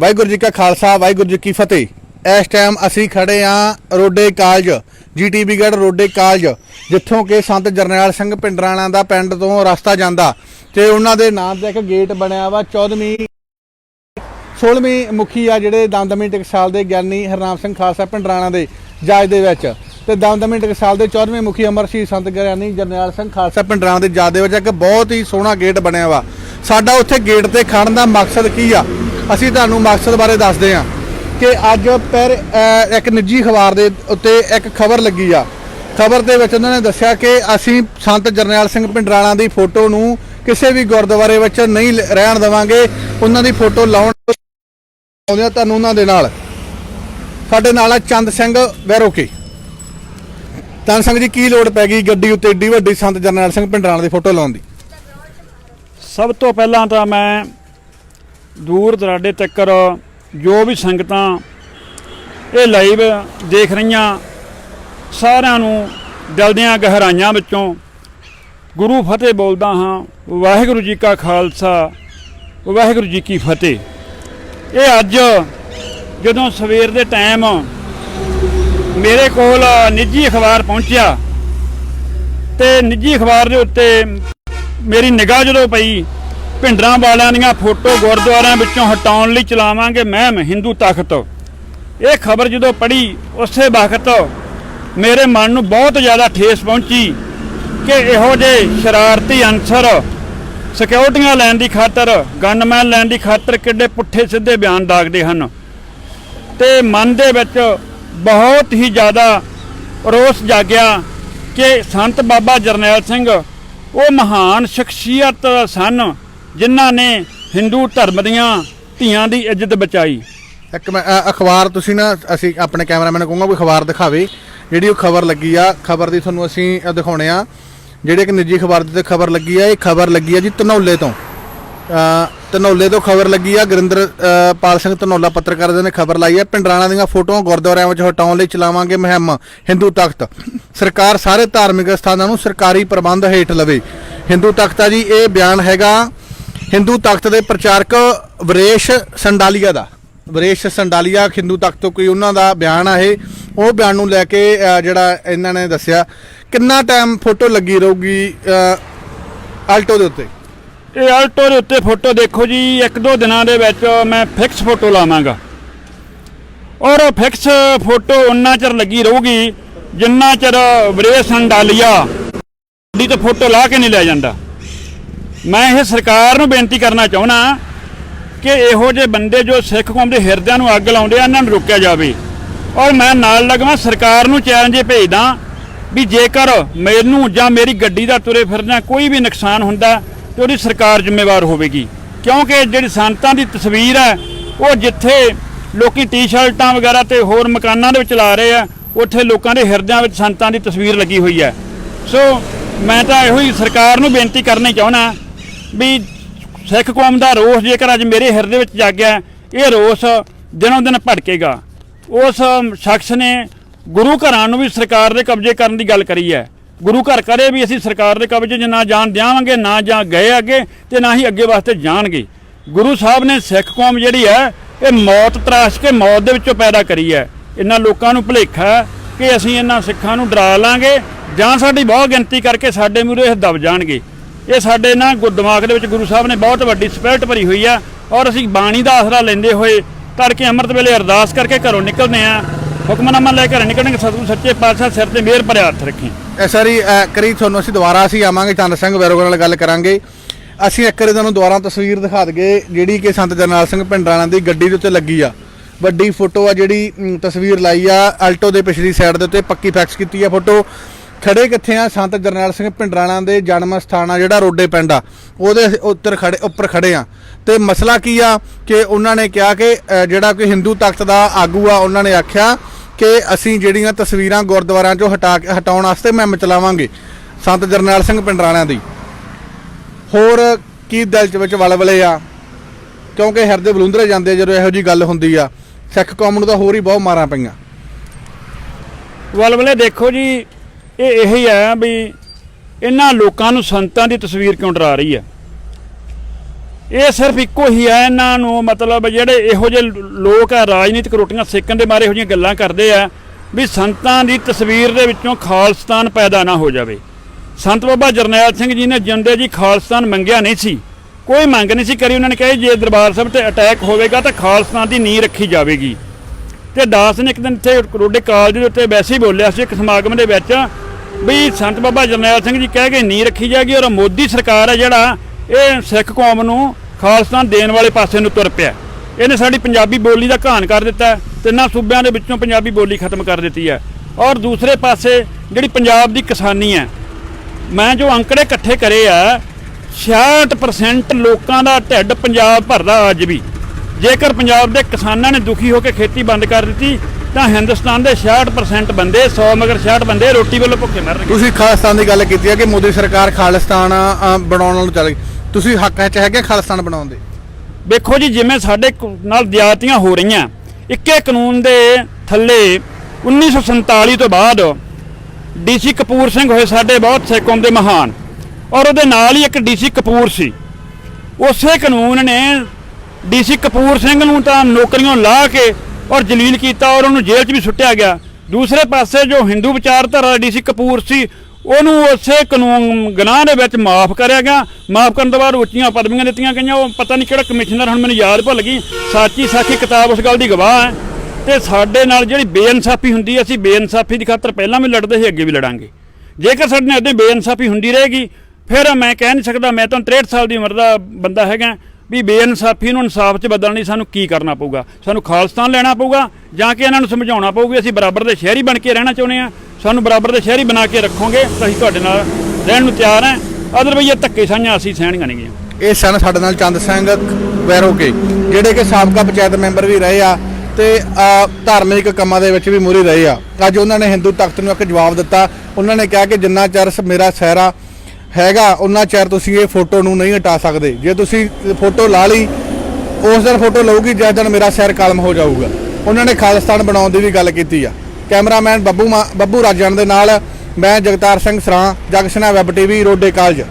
ਵਾਹਿਗੁਰੂ ਜੀ ਕਾ ਖਾਲਸਾ, ਵਾਹਿਗੁਰੂ ਜੀ ਕੀ ਫਤਿਹ। ਇਸ ਟਾਈਮ ਅਸੀਂ ਖੜੇ ਆਂ ਰੋਡੇ ਕਾਲਜ ਜੀਟੀਬੀਗੜ ਰੋਡੇ ਕਾਲਜ, ਜਿੱਥੋਂ ਕਿ ਸੰਤ ਜਰਨੈਲ ਸਿੰਘ ਪਿੰਡਰਾਣਾ ਦਾ ਪਿੰਡ ਤੋਂ ਰਸਤਾ ਜਾਂਦਾ। ਤੇ ਉਹਨਾਂ ਦੇ ਨਾਮ 'ਤੇ ਇੱਕ ਗੇਟ ਬਣਿਆ ਵਾ 14ਵੀਂ 16ਵੀਂ ਮੁਖੀ ਆ ਜਿਹੜੇ ਦਮਦਮੀ ਟਕਸਾਲ ਦੇ ਗਿਆਨੀ ਹਰਨਾਮ ਸਿੰਘ ਖਾਲਸਾ ਪਿੰਡਰਾਣਾ ਦੇ ਜਾਜ ਦੇ ਵਿੱਚ। ਤੇ ਦਮਦਮੀ ਟਕਸਾਲ ਦੇ 14ਵੇਂ ਮੁਖੀ ਅਮਰ ਸੰਤ ਗਿਆਨੀ ਜਰਨੈਲ ਸਿੰਘ ਖਾਲਸਾ ਪਿੰਡਰਾਣਾ ਦੇ ਜੱਜ ਦੇ ਵਿੱਚ ਇੱਕ ਬਹੁਤ ਹੀ ਸੋਹਣਾ ਗੇਟ ਬਣਿਆ ਵਾ। ਸਾਡਾ ਉੱਥੇ ਗੇਟ ਤੇ ਖੜਨ ਦਾ ਮਕਸਦ ਕੀ ਆ? ਅਸੀਂ ਤੁਹਾਨੂੰ ਮਕਸਦ ਬਾਰੇ ਦੱਸਦੇ ਹਾਂ ਕਿ ਅੱਜ ਪਰ ਇੱਕ ਨਿੱਜੀ ਅਖਬਾਰ ਦੇ ਉੱਤੇ ਇੱਕ ਖਬਰ ਲੱਗੀ ਆ। ਖਬਰ ਦੇ ਵਿੱਚ ਉਹਨਾਂ ਨੇ ਦੱਸਿਆ ਕਿ ਅਸੀਂ ਸੰਤ ਜਰਨੈਲ ਸਿੰਘ ਪਿੰਡਰਾਣਾ ਦੀ ਫੋਟੋ ਨੂੰ ਕਿਸੇ ਵੀ ਗੁਰਦੁਆਰੇ ਵਿੱਚ ਨਹੀਂ ਰਹਿਣ ਦੇਵਾਂਗੇ। ਉਹਨਾਂ ਦੀ ਫੋਟੋ ਲਾਉਣ ਆਉਂਦੇ ਆ ਤੁਹਾਨੂੰ ਉਹਨਾਂ ਦੇ ਨਾਲ। ਸਾਡੇ ਨਾਲ ਆ ਚੰਦ ਸਿੰਘ ਵੈਰੋਕੇ। ਚੰਦ ਸਿੰਘ ਜੀ, ਕੀ ਲੋੜ ਪੈ ਗਈ ਗੱਡੀ ਉੱਤੇ ਏਡੀ ਵੱਡੀ ਸੰਤ ਜਰਨੈਲ ਸਿੰਘ ਪਿੰਡਰਾਣਾ ਦੀ ਫੋਟੋ ਲਾਉਣ ਦੀ? ਸਭ ਤੋਂ ਪਹਿਲਾਂ ਤਾਂ ਮੈਂ ਦੂਰ ਦਰਾਡੇ ਤੱਕਰ ਜੋ ਵੀ ਸੰਗਤਾਂ ਇਹ ਲਾਈਵ ਦੇਖ ਰਹੀਆਂ, ਸਾਰਿਆਂ ਨੂੰ ਦਿਲ ਦੀਆਂ ਗਹਿਰਾਈਆਂ ਵਿੱਚੋਂ ਗੁਰੂ ਫਤਿਹ ਬੋਲਦਾ ਹਾਂ, ਵਾਹਿਗੁਰੂ ਜੀ ਕਾ ਖਾਲਸਾ, ਵਾਹਿਗੁਰੂ ਜੀ ਕੀ ਫਤਿਹ। ਇਹ ਅੱਜ ਜਦੋਂ ਸਵੇਰ ਦੇ ਟਾਈਮ ਮੇਰੇ ਕੋਲ ਨਿੱਜੀ ਅਖਬਾਰ ਪਹੁੰਚਿਆ ਤੇ ਨਿੱਜੀ ਅਖਬਾਰ ਦੇ ਉੱਤੇ ਮੇਰੀ ਨਿਗਾਹ ਜਦੋਂ ਪਈ ਭਿੰਡਰਾਂ ਵਾਲਿਆਂ ਦੀਆਂ ਫੋਟੋ ਗੁਰਦੁਆਰਿਆਂ ਵਿੱਚੋਂ ਹਟਾਉਣ ਲਈ ਚਲਾਵਾਂਗੇ ਮਹਿਮ ਹਿੰਦੂ ਤਖਤ ਇਹ ਖਬਰ ਜਦੋਂ ਪੜ੍ਹੀ, ਉਸੇ ਵਕਤ ਮੇਰੇ ਮਨ ਨੂੰ ਬਹੁਤ ਜ਼ਿਆਦਾ ਠੇਸ ਪਹੁੰਚੀ ਕਿ ਇਹੋ ਜਿਹੇ ਸ਼ਰਾਰਤੀ ਅਨਸਰ ਸਿਕਿਉਰਟੀਆਂ ਲੈਣ ਦੀ ਖਾਤਰ, ਗਨਮੈਨ ਲੈਣ ਦੀ ਖਾਤਰ ਕਿੱਡੇ ਪੁੱਠੇ ਸਿੱਧੇ ਬਿਆਨ ਦਾਗਦੇ ਹਨ। ਤੇ ਮਨ ਦੇ ਵਿੱਚ ਬਹੁਤ ਹੀ ਜ਼ਿਆਦਾ ਰੋਸ ਜਾਗਿਆ ਕਿ ਸੰਤ ਬਾਬਾ ਜਰਨੈਲ ਸਿੰਘ ਉਹ ਮਹਾਨ ਸ਼ਖਸੀਅਤ ਸਨ ਜਿਨ੍ਹਾਂ ਨੇ ਹਿੰਦੂ ਧਰਮ ਦੀਆਂ ਧੀਆਂ ਦੀ ਇੱਜ਼ਤ ਬਚਾਈ। ਇੱਕ ਮੈਂ ਅ, ਅਖਬਾਰ ਤੁਸੀਂ ਨਾ ਅਸੀਂ ਆਪਣੇ ਕੈਮਰਾਮੈਨ ਨੂੰ ਕਹੂੰਗਾ ਵੀ ਅਖਬਾਰ ਦਿਖਾਵੇ। ਜਿਹੜੀ ਉਹ ਖਬਰ ਲੱਗੀ ਆ ਖਬਰ ਦੀ ਤੁਹਾਨੂੰ ਅਸੀਂ ਅ, ਦਿਖਾਉਣੇ ਆ। ਜਿਹੜੇ ਇੱਕ ਨਿੱਜੀ ਅਖਬਾਰ ਦੇ ਤੇ ਖਬਰ ਲੱਗੀ ਆ ਇਹ ਖਬਰ ਲੱਗੀ ਆ ਜੀ ਧਨੌਲੇ ਤੋਂ। ਅ, ਧਨੌਲੇ ਤੋਂ ਖਬਰ ਲੱਗੀ ਆ ਗੁਰਿੰਦਰ ਅ, ਪਾਲ ਸਿੰਘ ਧਨੌਲਾ ਪੱਤਰਕਾਰ ਦੇ ਨੇ ਖਬਰ ਲਾਈ ਆ। ਪਿੰਡਰਾਣਾ ਦੀਆਂ ਫੋਟੋਆਂ ਗੁਰਦੁਆਰਿਆਂ ਵਿੱਚ ਹਟਾਉਣ ਲਈ ਚਲਾਵਾਂਗੇ ਮੁਹਿੰਮ ਹਿੰਦੂ ਤਖਤ। ਸਰਕਾਰ ਸਾਰੇ ਧਾਰਮਿਕ ਸਥਾਨਾਂ ਨੂੰ ਸਰਕਾਰੀ ਪ੍ਰਬੰਧ ਹੇਠ ਲਵੇ। ਹਿੰਦੂ ਤਖਤ ਆ ਜੀ ਇਹ ਬਿਆਨ ਹੈਗਾ ਹਿੰਦੂ ਤਖਤ ਦੇ ਪ੍ਰਚਾਰਕ ਵਰੇਸ਼ ਸੰਡਾਲੀਆ ਦਾ। ਵਰੇਸ਼ ਸੰਡਾਲੀਆ ਹਿੰਦੂ ਤਖਤ ਤੋਂ ਕੋਈ ਉਹਨਾਂ ਦਾ ਬਿਆਨ ਆ ਇਹ। ਉਹ ਬਿਆਨ ਨੂੰ ਲੈ ਕੇ ਜਿਹੜਾ ਇਹਨਾਂ ਨੇ ਦੱਸਿਆ, ਕਿੰਨਾ ਟਾਈਮ ਫੋਟੋ ਲੱਗੀ ਰਹੂਗੀ ਆਲਟੋ ਦੇ ਉੱਤੇ? ਇਹ ਆਲਟੋ ਦੇ ਉੱਤੇ ਫੋਟੋ ਦੇਖੋ ਜੀ, ਇੱਕ ਦੋ ਦਿਨਾਂ ਦੇ ਵਿੱਚ ਮੈਂ ਫਿਕਸ ਫੋਟੋ ਲਾਵਾਂਗਾ। ਔਰ ਫਿਕਸ ਫੋਟੋ ਉਨਾ ਚਿਰ ਲੱਗੀ ਰਹੂਗੀ, ਜਿੰਨਾ ਚਿਰ ਵਰੇਸ਼ ਸੰਡਾਲੀਆ ਦੀ ਤੇ ਫੋਟੋ ਲਾ ਕੇ ਨਹੀਂ ਲੈ ਜਾਂਦਾ। ਮੈਂ ਇਹ ਸਰਕਾਰ ਨੂੰ ਬੇਨਤੀ ਕਰਨਾ ਚਾਹੁੰਦਾ ਕਿ ਇਹੋ ਜਿਹੇ ਬੰਦੇ ਜੋ ਸਿੱਖ ਕੌਮ ਦੇ ਹਿਰਦਿਆਂ ਨੂੰ ਅੱਗ ਲਾਉਂਦੇ ਆ, ਇਹਨਾਂ ਨੂੰ ਰੋਕਿਆ ਜਾਵੇ। ਔਰ ਮੈਂ ਨਾਲ ਲੱਗਵਾ ਸਰਕਾਰ ਨੂੰ ਚੈਲੰਜ ਭੇਜਦਾ ਵੀ ਜੇਕਰ ਮੈਨੂੰ ਜਾਂ ਮੇਰੀ ਗੱਡੀ ਦਾ ਤੁਰੇ ਫਿਰਨਾ ਕੋਈ ਵੀ ਨੁਕਸਾਨ ਹੁੰਦਾ ਤੇ ਉਹਦੀ ਸਰਕਾਰ ਜ਼ਿੰਮੇਵਾਰ ਹੋਵੇਗੀ। ਕਿਉਂਕਿ ਜਿਹੜੀ ਸੰਤਾਂ ਦੀ ਤਸਵੀਰ ਹੈ, ਉਹ ਜਿੱਥੇ ਲੋਕੀ ਟੀ-ਸ਼ਰਟਾਂ ਵਗੈਰਾ ਤੇ ਹੋਰ ਮਕਾਨਾਂ ਦੇ ਵਿੱਚ ਲਾ ਰਹੇ ਆ, ਉੱਥੇ ਲੋਕਾਂ ਦੇ ਹਿਰਦਿਆਂ ਵਿੱਚ ਸੰਤਾਂ ਦੀ ਤਸਵੀਰ ਲੱਗੀ ਹੋਈ ਹੈ। ਸੋ ਮੈਂ ਤਾਂ ਇਹੋ ਹੀ ਸਰਕਾਰ ਨੂੰ ਬੇਨਤੀ ਕਰਨੀ ਚਾਹੁੰਦਾ ਵੀ ਸਿੱਖ ਕੌਮ ਦਾ ਰੋਸ ਜੇਕਰ ਅੱਜ ਮੇਰੇ ਹਿਰਦੇ ਵਿੱਚ ਜਾਗਿਆ ਇਹ ਰੋਸ ਦਿਨੋਂ ਦਿਨ ਭੜਕੇਗਾ। ਉਸ ਸ਼ਖਸ ਨੇ ਗੁਰੂ ਘਰਾਂ ਨੂੰ ਵੀ ਸਰਕਾਰ ਦੇ ਕਬਜ਼ੇ ਕਰਨ ਦੀ ਗੱਲ ਕਰੀ ਹੈ। ਗੁਰੂ ਘਰ ਕਰੇ ਵੀ ਅਸੀਂ ਸਰਕਾਰ ਦੇ ਕਬਜ਼ੇ 'ਚ ਨਾ ਜਾਣ ਦਿਆਵਾਂਗੇ, ਨਾ ਜਾਂ ਗਏ ਅੱਗੇ ਤੇ ਨਾ ਹੀ ਅੱਗੇ ਵਾਸਤੇ ਜਾਣਗੇ। ਗੁਰੂ ਸਾਹਿਬ ਨੇ ਸਿੱਖ ਕੌਮ ਜਿਹੜੀ ਹੈ, ਇਹ ਮੌਤ ਤਰਾਸ਼ ਕੇ ਮੌਤ ਦੇ ਵਿੱਚੋਂ ਪੈਦਾ ਕਰੀ ਹੈ। ਇਹਨਾਂ ਲੋਕਾਂ ਨੂੰ ਭੁਲੇਖਾ ਕਿ ਅਸੀਂ ਇਹਨਾਂ ਸਿੱਖਾਂ ਨੂੰ ਡਰਾ ਲਾਂਗੇ ਜਾਂ ਸਾਡੀ ਬਹੁਤ ਗਿਣਤੀ ਕਰਕੇ ਸਾਡੇ ਮੂਹਰੇ ਇਹ ਦਬ ਜਾਣਗੇ। ਇਹ ਸਾਡੇ ਨਾ ਗੁ- ਦਿਮਾਗ ਦੇ ਵਿੱਚ ਗੁਰੂ ਸਾਹਿਬ ਨੇ ਬਹੁਤ ਵੱਡੀ ਸਪਿਰਿਟ ਭਰੀ ਹੋਈ ਆ ਔਰ ਅਸੀਂ ਬਾਣੀ ਦਾ ਆਸਰਾ ਲੈਂਦੇ ਹੋਏ ਤੜਕੇ ਅੰਮ੍ਰਿਤ ਵੇਲੇ ਅਰਦਾਸ ਕਰਕੇ ਘਰੋਂ ਨਿਕਲਦੇ ਆ ਹੁਕਮਨਾਮਾ ਲੈ ਕੇ ਘਰ ਨਿਕਲਣਗੇ, ਸਤਿਗੁਰੂ ਸੱਚੇ ਪਾਤਸ਼ਾਹ ਸਿਰ ਤੇ ਮਿਹਰ ਭਰਿਆ ਹੱਥ ਰੱਖੀ। ਇਹ ਸਾਰੀ ਕਰੀ ਤੁਹਾਨੂੰ ਅਸੀਂ ਦੁਬਾਰਾ ਅਸੀਂ ਆਵਾਂਗੇ, ਚੰਦ ਸਿੰਘ ਵੈਰੋਗਲ ਨਾਲ ਗੱਲ ਕਰਾਂਗੇ। ਅਸੀਂ ਇੱਕ ਵਾਰੀ ਤੁਹਾਨੂੰ ਦੁਬਾਰਾ ਤਸਵੀਰ ਦਿਖਾ ਦਈਏ, ਜਿਹੜੀ ਕਿ ਸੰਤ ਜਰਨੈਲ ਸਿੰਘ ਪਿੰਡਰਾਣਾ ਦੀ ਗੱਡੀ ਦੇ ਉੱਤੇ ਲੱਗੀ ਆ। ਵੱਡੀ ਫੋਟੋ ਆ ਜਿਹੜੀ ਤਸਵੀਰ ਲਾਈ ਆ ਆਲਟੋ ਦੇ ਪਿਛਲੀ ਸਾਈਡ ਦੇ ਉੱਤੇ ਪੱਕੀ ਫੈਕਸ ਕੀਤੀ ਆ ਫੋਟੋ। ਖੜੇ ਕਿੱਥੇ ਆ? ਸੰਤ ਜਰਨੈਲ ਸਿੰਘ ਪਿੰਡਰਾਣਾ ਦੇ ਜਨਮ ਸਥਾਨ ਆ, ਜਿਹੜਾ ਰੋਡੇ ਪਿੰਡ ਆ। ਉਹਦੇ ਉੱਤਰ ਖੜੇ, ਉੱਪਰ ਖੜੇ ਆ। ਤੇ ਮਸਲਾ ਕੀ ਆ ਕਿ ਉਹਨਾਂ ਨੇ ਕਿਹਾ ਕਿ ਜਿਹੜਾ ਕੋਈ ਹਿੰਦੂ ਤਖਤ ਦਾ ਆਗੂ ਆ, ਉਹਨਾਂ ਨੇ ਆਖਿਆ ਕਿ ਅਸੀਂ ਜਿਹੜੀਆਂ ਤਸਵੀਰਾਂ ਗੁਰਦੁਆਰਿਆਂ ਚੋਂ ਹਟਾ ਕੇ, ਹਟਾਉਣ ਵਾਸਤੇ ਮੈਂ ਮਚਲਾਵਾਂਗੇ ਸੰਤ ਜਰਨੈਲ ਸਿੰਘ ਪਿੰਡਰਾਣਿਆਂ ਦੀ। ਹੋਰ ਕੀ ਦਿਲ ਚ ਵਿੱਚ ਵਲਵਲੇ ਆ? ਕਿਉਂਕਿ ਹਿਰਦੇ ਬਲੁੰਦਰੇ ਜਾਂਦੇ ਜਦੋਂ ਇਹੋ ਜੀ ਗੱਲ ਹੁੰਦੀ ਆ। ਸਿੱਖ ਕੌਮ ਨੂੰ ਤਾਂ ਹੋਰ ਹੀ ਬਹੁਤ ਮਾਰਾਂ ਪਈਆਂ। ਵਲਵਲੇ ਦੇਖੋ ਜੀ ਇਹ ਇਹੀ ਹੈ ਵੀ ਇਹਨਾਂ ਲੋਕਾਂ ਨੂੰ ਸੰਤਾਂ ਦੀ ਤਸਵੀਰ ਕਿਉਂ ਡਰਾ ਰਹੀ ਹੈ ਇਹ ਸਿਰਫ ਇੱਕੋ ਹੀ ਹੈ ਇਹਨਾਂ ਨੂੰ ਮਤਲਬ ਜਿਹੜੇ ਇਹੋ ਜਿਹੇ ਲੋਕ ਆ ਰਾਜਨੀਤਿਕ ਰੋਟੀਆਂ ਸੇਕਣ ਦੇ ਮਾਰੇ ਇਹੋ ਜਿਹੀਆਂ ਗੱਲਾਂ ਕਰਦੇ ਆ ਵੀ ਸੰਤਾਂ ਦੀ ਤਸਵੀਰ ਦੇ ਵਿੱਚੋਂ ਖਾਲਸਤਾਨ ਪੈਦਾ ਨਾ ਹੋ ਜਾਵੇ। ਸੰਤ ਬਾਬਾ ਜਰਨੈਲ ਸਿੰਘ ਜੀ ਨੇ ਜਿੰਦੇ ਜੀ ਖਾਲਸਤਾਨ ਮੰਗਿਆ ਨਹੀਂ ਸੀ। ਕੋਈ ਮੰਗ ਨਹੀਂ ਸੀ ਕਰੀ ਉਹਨਾਂ ਨੇ ਕਿਹਾ ਜੀ, ਜੇ ਦਰਬਾਰ ਸਾਹਿਬ ਤੇ ਅਟੈਕ ਹੋਵੇਗਾ ਤਾਂ ਖਾਲਸਤਾਨ ਦੀ ਨੀਂਹ ਰੱਖੀ ਜਾਵੇਗੀ। ਤੇ ਦਾਸ ਨੇ ਇੱਕ ਦਿਨ ਇੱਥੇ ਰੋਡੇ ਕਾਲਜ ਦੇ ਉੱਤੇ ਵੈਸੇ ਹੀ ਬੋਲਿਆ ਸੀ ਇੱਕ ਸਮਾਗਮ ਦੇ ਵਿੱਚ ਵੀ ਸੰਤ ਬਾਬਾ ਜਰਨੈਲ ਸਿੰਘ ਜੀ ਕਹਿ ਕੇ ਨੀ ਰੱਖੀ ਜਾਏਗੀ ਔਰ ਮੋਦੀ ਸਰਕਾਰ ਹੈ ਜਿਹੜਾ, ਇਹ ਸਿੱਖ ਕੌਮ ਨੂੰ ਖਾਲਸਤਾਨ ਦੇਣ ਵਾਲੇ ਪਾਸੇ ਨੂੰ ਤੁਰ ਪਿਆ। ਇਹਨੇ ਸਾਡੀ ਪੰਜਾਬੀ ਬੋਲੀ ਦਾ ਘਾਣ ਕਰ ਦਿੱਤਾ ਤਿੰਨਾਂ ਸੂਬਿਆਂ ਦੇ ਵਿੱਚੋਂ ਪੰਜਾਬੀ ਬੋਲੀ ਖਤਮ ਕਰ ਦਿੱਤੀ ਹੈ। ਔਰ ਦੂਸਰੇ ਪਾਸੇ ਜਿਹੜੀ ਪੰਜਾਬ ਦੀ ਕਿਸਾਨੀ ਹੈ, ਮੈਂ ਜੋ ਅੰਕੜੇ ਇਕੱਠੇ ਕਰੇ ਆ 66% ਲੋਕਾਂ ਦਾ ਢਿੱਡ ਪੰਜਾਬ ਭਰਦਾ ਅੱਜ ਵੀ। ਜੇਕਰ ਪੰਜਾਬ ਦੇ ਕਿਸਾਨਾਂ ਨੇ ਦੁਖੀ ਹੋ ਕੇ ਖੇਤੀ ਬੰਦ ਕਰ ਦਿੱਤੀ ਤਾਂ ਹਿੰਦੁਸਤਾਨ ਦੇ 66% ਬੰਦੇ 100 ਮਗਰ 66 ਬੰਦੇ ਰੋਟੀ ਵੱਲੋਂ ਭੁੱਖੇ ਮਰਨਗੇ ਤੁਸੀਂ ਖਾਲਿਸਤਾਨ ਦੀ ਗੱਲ ਕੀਤੀ ਹੈ ਕਿ ਮੋਦੀ ਸਰਕਾਰ ਖਾਲਿਸਤਾਨ ਬਣਾਉਣ ਨੂੰ ਚੱਲ ਗਈ। ਤੁਸੀਂ ਹੱਕ 'ਚ ਹੈਗੇ ਖਾਲਿਸਤਾਨ ਬਣਾਉਣ ਦੇ? ਵੇਖੋ ਜੀ ਜਿਵੇਂ ਸਾਡੇ ਨਾਲ ਜ਼ਿਆਦਤੀਆਂ ਹੋ ਰਹੀਆਂ ਇੱਕੇ ਕਾਨੂੰਨ ਦੇ ਥੱਲੇ 1947 ਤੋਂ ਬਾਅਦ ਡੀਸੀ ਕਪੂਰ ਸਿੰਘ ਹੋਏ ਸਾਡੇ ਬਹੁਤ ਸਿੱਖ ਕੌਮ ਦੇ ਮਹਾਨ ਔਰ ਉਹਦੇ ਨਾਲ ਹੀ ਇੱਕ ਡੀਸੀ ਕਪੂਰ ਸੀ। ਉਸੇ ਕਾਨੂੰਨ ਨੇ ਡੀਸੀ ਕਪੂਰ ਸਿੰਘ ਨੂੰ ਤਾਂ ਨੌਕਰੀਆਂ ਲਾ ਕੇ ਔਰ ਜਲੀਲ ਕੀਤਾ ਔਰ ਉਹਨੂੰ ਜੇਲ੍ਹ 'ਚ ਵੀ ਸੁੱਟਿਆ ਗਿਆ। ਦੂਸਰੇ ਪਾਸੇ ਜੋ ਹਿੰਦੂ ਵਿਚਾਰਧਾਰਾ ਡੀਸੀ ਕਪੂਰ ਸੀ, ਉਹਨੂੰ ਉਸੇ ਕਾਨੂੰਨ ਗੁਨਾਹ ਦੇ ਵਿੱਚ ਮਾਫ ਕਰਿਆ ਗਿਆ। ਮਾਫ ਕਰਨ ਤੋਂ ਬਾਅਦ ਉੱਚੀਆਂ ਪਦਵੀਆਂ ਦਿੱਤੀਆਂ ਗਈਆਂ। ਉਹ ਪਤਾ ਨਹੀਂ ਕਿਹੜਾ ਕਮਿਸ਼ਨਰ ਹੁਣ ਮੈਨੂੰ ਯਾਦ ਭੁੱਲ ਗਈ। ਸਾਚੀ ਸਾਖੀ ਕਿਤਾਬ ਉਸ ਗੱਲ ਦੀ ਗਵਾਹ ਹੈ। ਤੇ ਸਾਡੇ ਨਾਲ ਜਿਹੜੀ ਬੇਇਨਸਾਫੀ ਹੁੰਦੀ ਹੈ, ਅਸੀਂ ਬੇਇਨਸਾਫੀ ਦੀ ਖਾਤਰ ਪਹਿਲਾਂ ਵੀ ਲੜਦੇ ਸੀ, ਅੱਗੇ ਵੀ ਲੜਾਂਗੇ। ਜੇਕਰ ਸਾਡੇ ਨਾਲ ਇਦਾਂ ਬੇਇਨਸਾਫੀ ਹੁੰਦੀ ਰਹੇਗੀ, ਫਿਰ ਮੈਂ ਕਹਿ ਨਹੀਂ ਸਕਦਾ, ਮੈਂ ਤਾਂ 63 ਸਾਲ ਦੀ ਉਮਰ ਦਾ ਬੰਦਾ ਹੈਗਾ। ਵੀ ਬੇਇਨਸਾਫੀ ਨੂੰ ਇਨਸਾਫ 'ਚ ਬਦਲਣ ਲਈ ਸਾਨੂੰ ਕੀ ਕਰਨਾ ਪਊਗਾ? ਸਾਨੂੰ ਖਾਲਸਤਾਨ ਲੈਣਾ ਪਊਗਾ ਜਾਂ ਕਿ ਇਹਨਾਂ ਨੂੰ ਸਮਝਾਉਣਾ ਪਊਗਾ ਅਸੀਂ ਬਰਾਬਰ ਦੇ ਸ਼ਹਿਰੀ ਬਣ ਕੇ ਰਹਿਣਾ ਚਾਹੁੰਦੇ ਆ ਸਾਨੂੰ ਬਰਾਬਰ ਦੇ ਸ਼ਹਿਰੀ ਬਣਾ ਕੇ ਰੱਖੋਗੇ? ਤਾਂ ਅਸੀਂ ਤੁਹਾਡੇ ਨਾਲ ਰਹਿਣ ਨੂੰ ਤਿਆਰ ਹਾਂ। ਅਦਰਵਾਈਜ਼ ਇਹ ਧੱਕੇ ਸਾਂਝਾਂ ਅਸੀਂ ਸਹਿਣੀਆਂ ਨਹੀਂ ਇਹ ਸਨ ਸਾਡੇ ਨਾਲ ਚੰਦ ਸਿੰਘ ਵੈਰੋਕੇ, ਜਿਹੜੇ ਕਿ ਸਾਬਕਾ ਪੰਚਾਇਤ ਮੈਂਬਰ ਵੀ ਰਹੇ ਆ ਤੇ ਧਾਰਮਿਕ ਕੰਮਾਂ ਦੇ ਵਿੱਚ ਵੀ ਮੂਰੀ ਰਹੇ ਆ। ਅੱਜ ਉਹਨਾਂ ਨੇ ਹਿੰਦੂ ਤਖਤ ਨੂੰ ਇੱਕ ਜਵਾਬ ਦਿੱਤਾ। ਉਹਨਾਂ ਨੇ ਕਿਹਾ ਕਿ ਜਿੰਨਾ ਚਿਰ ਸ- ਮੇਰਾ ਸਹਿਰਾ ਹੈਗਾ ਉਹਨਾਂ ਚਿਰ ਤੁਸੀਂ ਇਹ ਫੋਟੋ ਨੂੰ ਨਹੀਂ ਹਟਾ ਸਕਦੇ। ਜੇ ਤੁਸੀਂ ਫੋਟੋ ਲਾ ਲਈ, ਉਸ ਦਿਨ ਫੋਟੋ ਲਊਗੀ, ਜਿਸ ਦਿਨ ਮੇਰਾ ਸਿਰ ਕਲਮ ਹੋ ਜਾਊਗਾ। ਉਹਨਾਂ ਨੇ ਖਾਲਿਸਤਾਨ ਬਣਾਉਣ ਦੀ ਵੀ ਗੱਲ ਕੀਤੀ ਆ। ਕੈਮਰਾਮੈਨ ਬੱਬੂ ਮਾ- ਬੱਬੂ ਰਾਜਨ ਦੇ ਨਾਲ ਮੈਂ Jagtar Singh Sran, Jagsana web TV, Rode college.